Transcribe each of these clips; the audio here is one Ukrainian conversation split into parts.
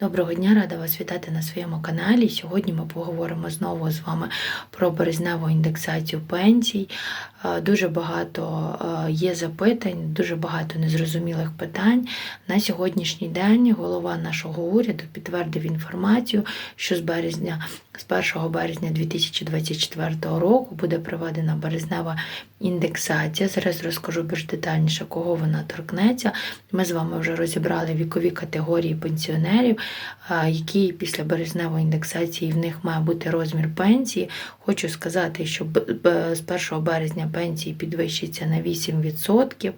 Доброго дня, рада вас вітати на своєму каналі. Сьогодні ми поговоримо знову з вами про березневу індексацію пенсій. Е, Дуже багато е, є запитань, дуже багато незрозумілих питань. На сьогоднішній день голова нашого уряду підтвердив інформацію, що з березня, з 1 березня 2024 року буде проведена березнева індексація. Зараз розкажу більш детальніше, кого вона торкнеться. Ми з вами вже розібрали вікові категорії пенсіонерів, які після березневої індексації в них має бути розмір пенсії. Хочу сказати, що з 1 березня пенсії підвищиться на 8%.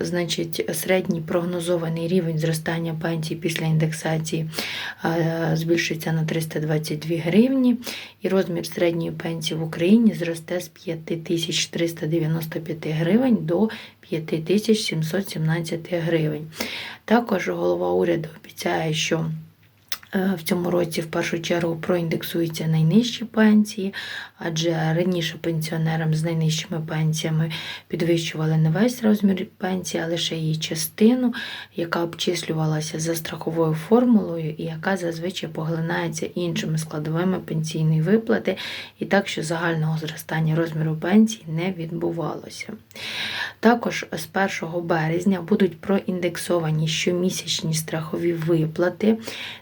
Значить, середній прогнозований рівень зростання пенсій після індексації а, збільшується на 322 гривні, і розмір середньої пенсії в Україні зросте з 5395 гривень до 5717 гривень. Також голова уряду обіцяє, що в цьому році в першу чергу проіндексуються найнижчі пенсії, адже раніше пенсіонерам з найнижчими пенсіями підвищували не весь розмір пенсії, а лише її частину, яка обчислювалася за страховою формулою і яка зазвичай поглинається іншими складовими пенсійної виплати, і так, що загального зростання розміру пенсії не відбувалося. Також з 1 березня будуть проіндексовані щомісячні страхові виплати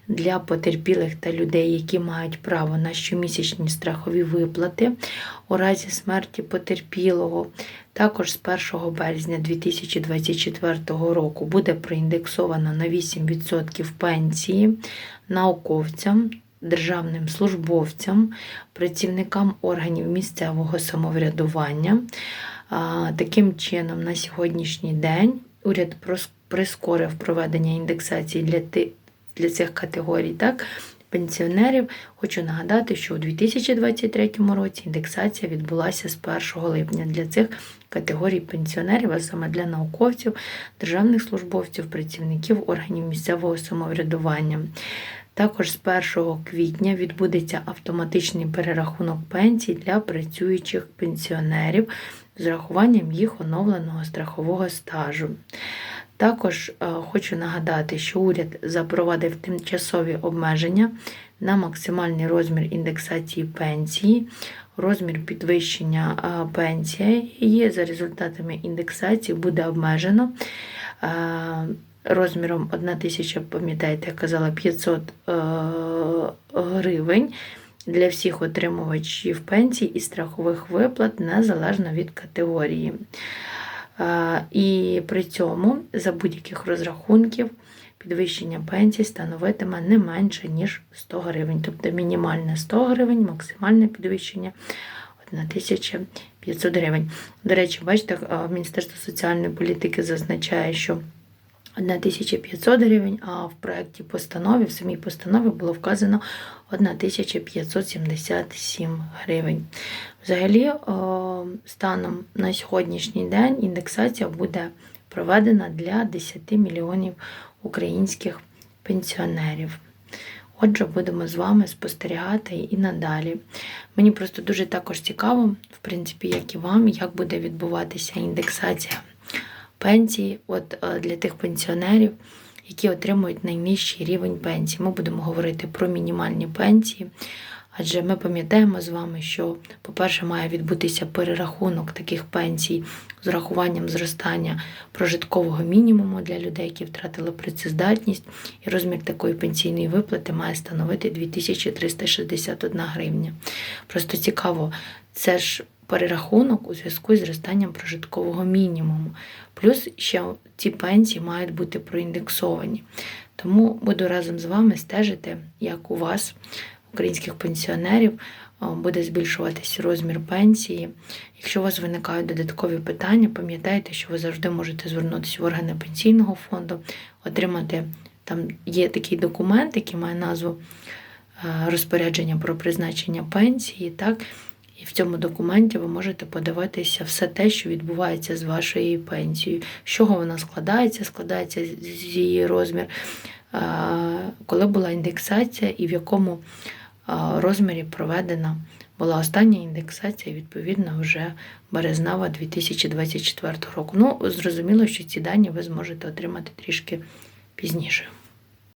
для потерпілих та людей, які мають право на щомісячні страхові виплати у разі смерті потерпілого. Також з 1 березня 2024 року буде проіндексовано на 8% пенсії науковцям. Державним службовцям, працівникам органів місцевого самоврядування. Таким чином, на сьогоднішній день уряд прискорив проведення індексації для, для цих категорій. Так? Пенсіонерів хочу нагадати, що у 2023 році індексація відбулася з 1 липня для цих категорій пенсіонерів, а саме для науковців, державних службовців, працівників органів місцевого самоврядування. Також з 1 квітня відбудеться автоматичний перерахунок пенсій для працюючих пенсіонерів з урахуванням їх оновленого страхового стажу. Також е, хочу нагадати, що уряд запровадив тимчасові обмеження на максимальний розмір індексації пенсії. Розмір підвищення е, пенсії за результатами індексації буде обмежено е, розміром 1 тисяча, пам'ятаєте, я казала 500 е, гривень для всіх отримувачів пенсій і страхових виплат незалежно від категорії. І при цьому за будь-яких розрахунків підвищення пенсій становитиме не менше, ніж 100 гривень. Тобто мінімальне 100 гривень, максимальне підвищення 1500 гривень. До речі, бачите, Міністерство соціальної політики зазначає, що 1500 гривень, а в проєкті постанови, в самій постанові було вказано 1577 гривень. Взагалі, е, станом на сьогоднішній день індексація буде проведена для 10 мільйонів українських пенсіонерів. Отже, будемо з вами спостерігати і надалі. Мені просто дуже також цікаво, в принципі, як і вам, як буде відбуватися індексація пенсії от, е, для тих пенсіонерів, які отримують найнижчий рівень пенсії. Ми будемо говорити про мінімальні пенсії. Адже ми пам'ятаємо з вами, що, по-перше, має відбутися перерахунок таких пенсій з урахуванням зростання прожиткового мінімуму для людей, які втратили працездатність, і розмір такої пенсійної виплати має становити 2361 гривня. Просто цікаво, це ж перерахунок у зв'язку з зростанням прожиткового мінімуму. Плюс ще ці пенсії мають бути проіндексовані. Тому буду разом з вами стежити, як у вас українських пенсіонерів буде збільшуватися розмір пенсії. Якщо у вас виникають додаткові питання, пам'ятайте, що ви завжди можете звернутися в органи пенсійного фонду, отримати там є такий документ, який має назву е, розпорядження про призначення пенсії. так, і в цьому документі ви можете подивитися все те, що відбувається з вашою пенсією, з чого вона складається, складається з її розмір, коли була індексація і в якому розмірі проведена була остання індексація, відповідно, вже березнава 2024 року. Ну, зрозуміло, що ці дані ви зможете отримати трішки пізніше.